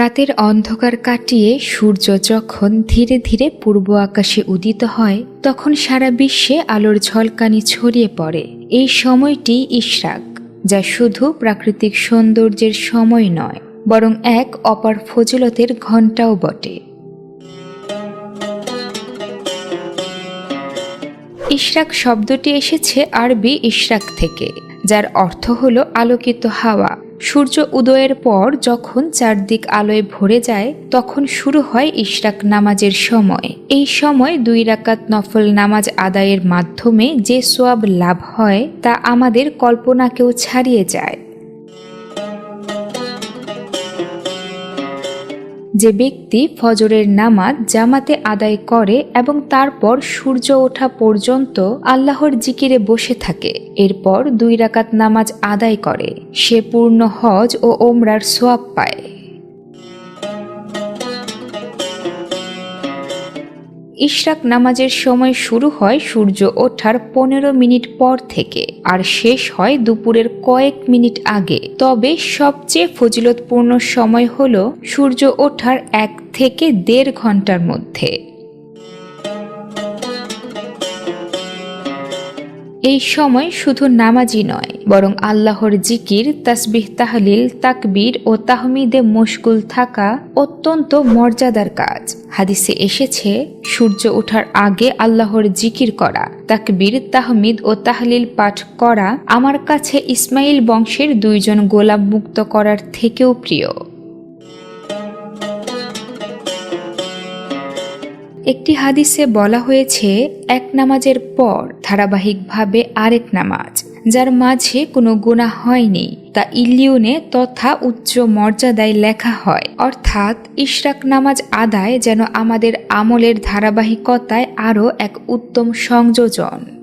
রাতের অন্ধকার কাটিয়ে সূর্য যখন ধীরে ধীরে পূর্ব আকাশে উদিত হয়, তখন সারা বিশ্বে আলোর ঝলকানি ছড়িয়ে পড়ে। এই সময়টি ইশরাক, যা শুধু প্রাকৃতিক সৌন্দর্যের সময় নয়, বরং এক অপার ফজিলতের ঘণ্টাও বটে। ইশরাক শব্দটি এসেছে আরবি ইশরাক থেকে, যার অর্থ হল আলোকিত হাওয়া। সূর্য উদয়ের পর যখন চারদিক আলোয় ভরে যায়, তখন শুরু হয় ইশরাক নামাজের সময়। এই সময় দুই রাকাত নফল নামাজ আদায়ের মাধ্যমে যে সোয়াব লাভ হয়, তা আমাদের কল্পনাকেও ছাড়িয়ে যায়। যে ব্যক্তি ফজরের নামাজ জামাতে আদায় করে এবং তারপর সূর্য ওঠা পর্যন্ত আল্লাহর জিকিরে বসে থাকে, এরপর দুই রাকাত নামাজ আদায় করে। সে পূর্ণ হজ ও ওমরার সোয়াব পায়। ইশরাক নামাজের সময় শুরু হয় সূর্য ওঠার পনেরো মিনিট পর থেকে আর শেষ হয় দুপুরের কয়েক মিনিট আগে। তবে সবচেয়ে ফজিলতপূর্ণ সময় হল সূর্য ওঠার এক থেকে দেড় ঘণ্টার মধ্যে। এই সময় শুধু নামাজই নয়, বরং আল্লাহর জিকির, তাসবিহ, তাহলিল, তাকবীর ও তাহমিদে মশগুল থাকা অত্যন্ত মর্যাদার কাজ। হাদিসে এসেছে, সূর্য ওঠার আগে আল্লাহর জিকির করা, তাকবীর, তাহমিদ ও তাহলিল পাঠ করা আমার কাছে ইসমাইল বংশের দুইজন গোলাম মুক্ত করার থেকেও প্রিয়। একটি হাদিসে বলা হয়েছে, এক নামাজের পর ধারাবাহিকভাবে আরেক নামাজ, যার মাঝে কোনো গুণা হয়নি, তা ইলিউনে তথা উচ্চ মর্যাদায় লেখা হয়। অর্থাৎ, ইশরাক নামাজ আদায় যেন আমাদের আমলের ধারাবাহিকতায় আরও এক উত্তম সংযোজন।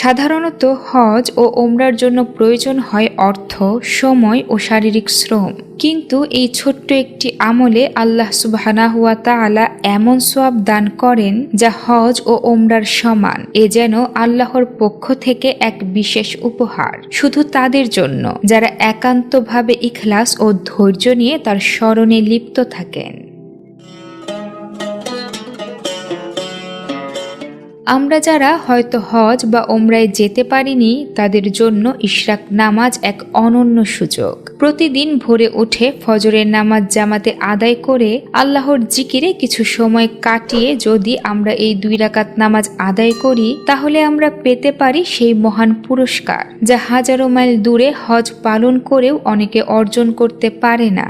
সাধারণত হজ ও ওমরার জন্য প্রয়োজন হয় অর্থ, সময় ও শারীরিক শ্রম। কিন্তু এই ছোট্ট একটি আমলে আল্লাহ সুবাহানাহুয়া তাআলা এমন সোয়াব দান করেন যা হজ ও ওমরার সমান। এ যেন আল্লাহর পক্ষ থেকে এক বিশেষ উপহার। শুধু তাদের জন্য, যারা একান্তভাবে ইখলাস ও ধৈর্য নিয়ে তার স্মরণে লিপ্ত থাকেন। আমরা যারা হয়তো হজ বা ওমরায় যেতে পারিনি, তাদের জন্য ইশরাক নামাজ এক অনন্য সুযোগ। প্রতিদিন ভোরে উঠে ফজরের নামাজ জামাতে আদায় করে আল্লাহর জিকিরে কিছু সময় কাটিয়ে যদি আমরা এই দুই রাকাত নামাজ আদায় করি, তাহলে আমরা পেতে পারি সেই মহান পুরস্কার, যা হাজারো মাইল দূরে হজ পালন করেও অনেকে অর্জন করতে পারে না।